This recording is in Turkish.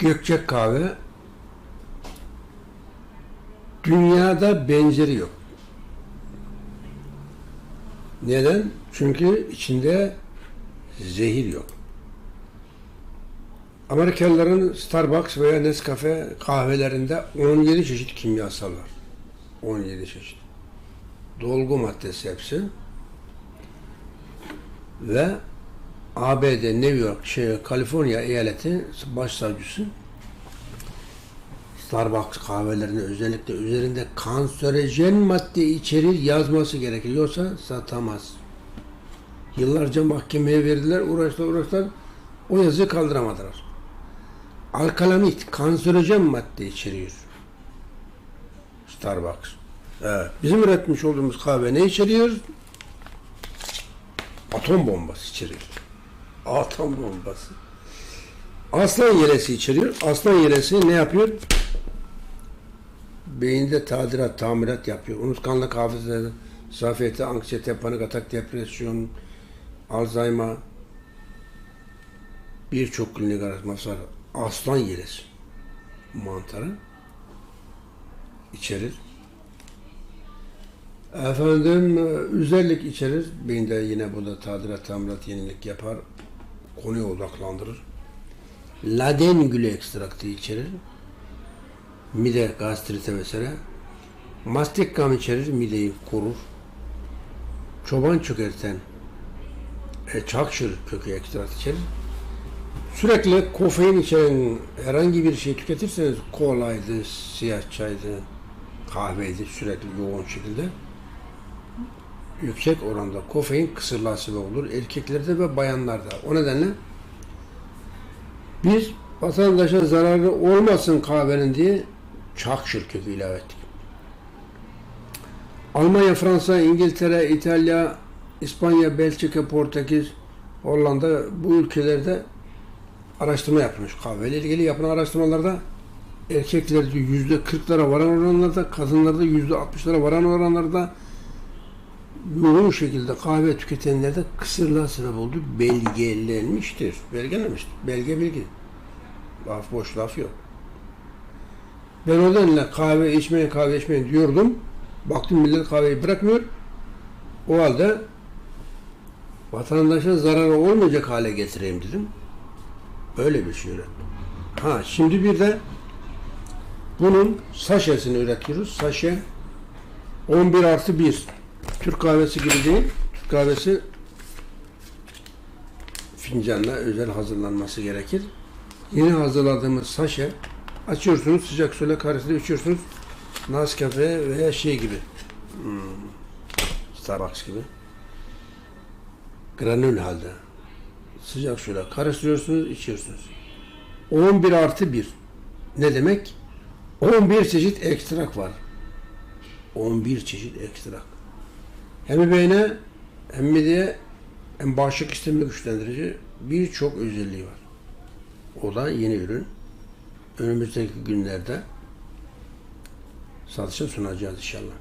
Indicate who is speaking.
Speaker 1: Gökçek kahve dünyada benzeri yok. Neden? Çünkü içinde zehir yok. Amerikalıların Starbucks veya Nescafe kahvelerinde 17 çeşit kimyasal var. 17 çeşit. Dolgu maddesi hepsi. Ve ABD, New York, şey, Kaliforniya eyaleti başsavcısı Starbucks kahvelerinde özellikle üzerinde kanserojen madde içerir yazması gerekir. Satamaz. Yıllarca mahkemeye verdiler, uğraştılar, uğraştılar. O yazıyı kaldıramadılar. Alkalamit, kanserojen madde içeriyor. Starbucks. Evet. Bizim üretmiş olduğumuz kahve ne içeriyor? Atom bombası içeriyor. Atom bombası. Aslan yelesi içeriyor. Aslan yelesi ne yapıyor? Beyinde tadilat, tamirat yapıyor. Unutkanlık, hafıza, zafiyeti, anksiyete, panik atak, depresyon, Alzheimer, birçok klinik araştırması var. Aslan yelesi mantarı içerir. Efendim özellik içerir. Beyinde yine burada tadilat, tamirat, yenilik yapar. Konuya odaklandırır. Laden gülü ekstraktı içerir. Mide, gastrite vesaire. Mastik gam içerir, mideyi korur. Çoban çökerten, e, çakşır kökü ekstrat içerir. Sürekli kofein içeren herhangi bir şey tüketirseniz kolaydı, siyah çaydı, kahveydi sürekli yoğun şekilde yüksek oranda kofein kısırlığa sebep olur. Erkeklerde ve bayanlarda. O nedenle biz vatandaşa zararı olmasın kahvenin diye çak şirketi ilave ettik. Almanya, Fransa, İngiltere, İtalya, İspanya, Belçika, Portekiz, Hollanda bu ülkelerde araştırma yapılmış. Kahveyle ilgili yapılan araştırmalarda erkeklerde yüzde kırklara varan oranlarda, kadınlarda yüzde altmışlara varan oranlarda yoğun şekilde kahve tüketenlerde kısırlığa sebep oldu. Belgelenmiştir. Belgelenmiştir. Belge bilgi. Laf boş laf yok. Ben o nedenle kahve içmeyin, kahve içmeyin diyordum. Baktım millet kahveyi bırakmıyor. O halde vatandaşa zararı olmayacak hale getireyim dedim. Öyle bir şey ürettim. Ha şimdi bir de bunun saşesini üretiyoruz. Saşe 11 artı 1. Türk kahvesi gibi değil. Türk kahvesi fincanla özel hazırlanması gerekir. Yeni hazırladığımız saşe açıyorsunuz sıcak suyla karıştırıp içiyorsunuz. Nescafe veya şey gibi. Hmm, Starbucks gibi. Granül halde. Sıcak suyla karıştırıyorsunuz, içiyorsunuz. 11 artı 1. Ne demek? 11 çeşit ekstrak var. 11 çeşit ekstrak. Hem beyne hem mideye hem bağışıklık sistemini güçlendirici birçok özelliği var. O da yeni ürün. Önümüzdeki günlerde satışa sunacağız inşallah.